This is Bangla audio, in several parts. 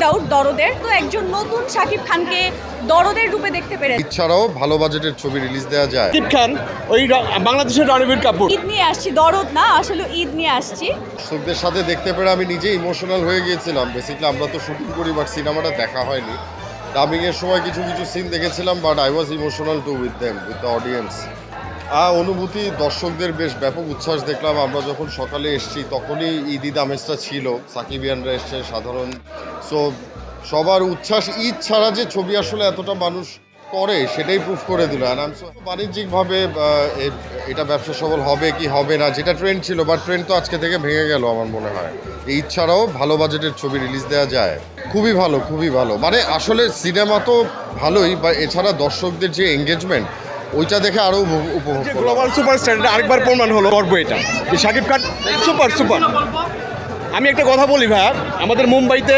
Sold out দরদের। তো একজন নতুন শাকিব খানকে দরদের রূপে দেখতে পেরে এছাড়াও ভালো বাজেটের ছবি রিলিজ দেওয়া যায়। সাকিব খান ওই বাংলাদেশের রণবীর কাপুর। ঈদ নিয়ে আসছি দরদ না আসলে ঈদ নিয়ে আসছি। দর্শকদের সাথে দেখতে পেরে আমি নিজে ইমোশনাল হয়ে গিয়েছিলাম। বেসিক্যালি আমরা তো শুটিং করি বাট সিনেমাটা দেখা হয়নি। ডাবিং এর সময় কিছু কিছু সিন দেখেছিলাম but I was emotional too with them with the audience অনুভূতি দর্শকদের বেশ ব্যাপক উচ্ছ্বাস দেখলাম। আমরা যখন সকালে এসেছি তখনই ঈদ ঈদ আমেজটা ছিল সাকিবিয়ানরা এসছে সাধারণ সো সবার উচ্ছ্বাস ঈদ ছাড়া যে ছবি আসলে এতটা মানুষ করে সেটাই প্রুফ করে দিল। আর আমি বাণিজ্যিকভাবে এটা ব্যবসা সফল হবে কি হবে না যেটা ট্রেন্ড ছিল বাট ট্রেন্ড তো আজকে থেকে ভেঙে গেল আমার মনে হয়। ঈদ ছাড়াও ভালো বাজেটের ছবি রিলিজ দেওয়া যায়। খুবই ভালো খুবই ভালো। মানে আসলে সিনেমা তো ভালোই বা এছাড়া দর্শকদের যে এঙ্গেজমেন্ট ওইটা দেখে আরও উপভোগ। গ্লোবাল সুপারস্টার এটা আরেকবার প্রমাণ হলো গর্ব এটা। যে শাকিব খান সুপার সুপার আমি একটা কথা বলি ভাই আমাদের মুম্বাইতে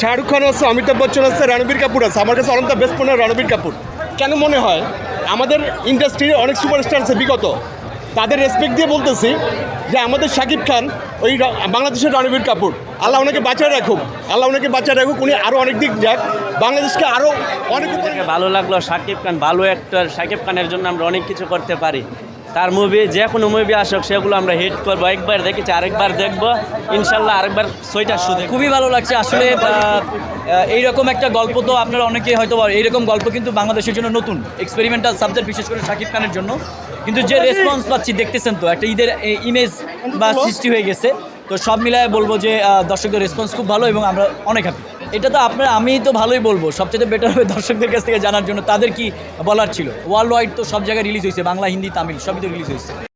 শাহরুখ খান আছে, অমিতাভ বচ্চন আছে, রণবীর কাপুর আছে। আমার কাছে অনন্ত বেস্ট মনে রণবীর কাপুর। কেন মনে হয়, আমাদের ইন্ডাস্ট্রির অনেক সুপারস্টার আছে, বিগত। তাদের রেসপেক্ট দিয়ে বলতেছি যে আমাদের শাকিব খান, ওই বাংলাদেশের রণবীর কাপুর। আল্লাহ ওনাকে বাঁচায় রাখুক। আল্লাহ ওনাকে বাঁচায় রাখুক, উনি আরও অনেক দিক যাক। বাংলাদেশকে আরও অনেক ভালো লাগল, শাকিব খান ভালো অ্যাক্টর শাকিব খানের জন্য আমরা অনেক কিছু করতে পারি। তার মুভি যে কোনো মুভি আসুক সেগুলো আমরা হিট করব। একবার দেখেছি আরেকবার দেখব। ইনশাল্লাহ আরেকবার ছয়টার শুধু খুবই ভালো লাগছে। আসলে এইরকম একটা গল্প তো আপনারা অনেকেই হয়তো এইরকম গল্প কিন্তু বাংলাদেশের জন্য নতুন এক্সপেরিমেন্টাল সাবজেক্ট বিশেষ করে শাকিব খানের জন্য। কিন্তু যে রেসপন্স পাচ্ছি দেখতেছেন তো একটা ঈদের ইমেজ বা সৃষ্টি হয়ে গেছে। তো সব মিলায় বলব যে দর্শকদের রেসপন্স খুব ভালো এবং আমরা অনেক হ্যাপি এটা তো আপনার আমি তো ভালোই বলব। সবচেয়ে বেটার হবে দর্শকদের কাছ থেকে জানার জন্য। তাদের কি বলার ছিল? ওয়ার্ল্ড ওয়াইড তো সব জায়গায় রিলিজ হয়েছে, বাংলা, হিন্দি, তামিল, সবই তো রিলিজ হয়েছে।